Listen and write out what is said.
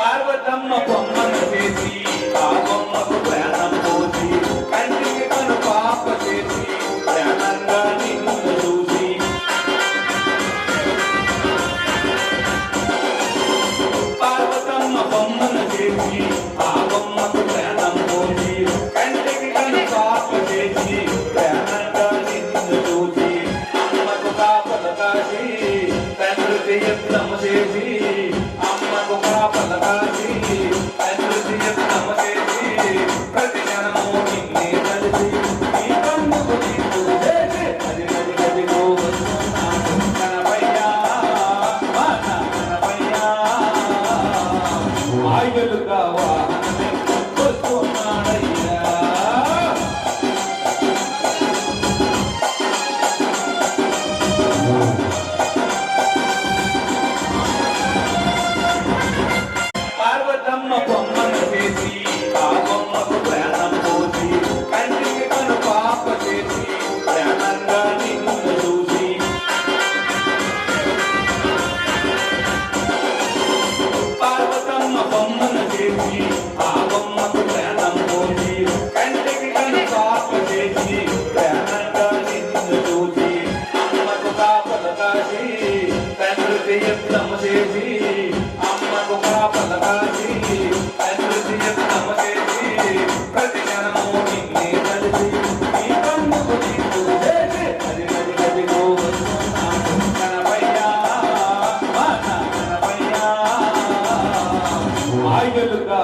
పార్వతమ్మ బొమ్మను చేసి ఆ బొమ్మకు ప్రాణం పోసి కంటికి తను పాప చేసి ప్రాణంగా నిన్ను చూసి. పార్వతమ్మ బొమ్మను చేసి ఆ బొమ్మకు ప్రాణం పోసి కంటికి తను పాప చేసి ప్రాణంగా నిన్ను చూసి. అమ్మకు కాపల కాసి తండ్రికి ஆய்வெல்லுக்காவா பார்வத்தம்ம பொம்மா. తండ్రికి యత్నము చేసి అమ్మకు కాపల కాసి తండ్రికి చేసి ప్రతి క్షణము నిన్నే కలిసి ఈ కన్నుకు నీకు చేసి అది గది గదిగో కనపయ్యా కనపయ్యా. ఆయులుగా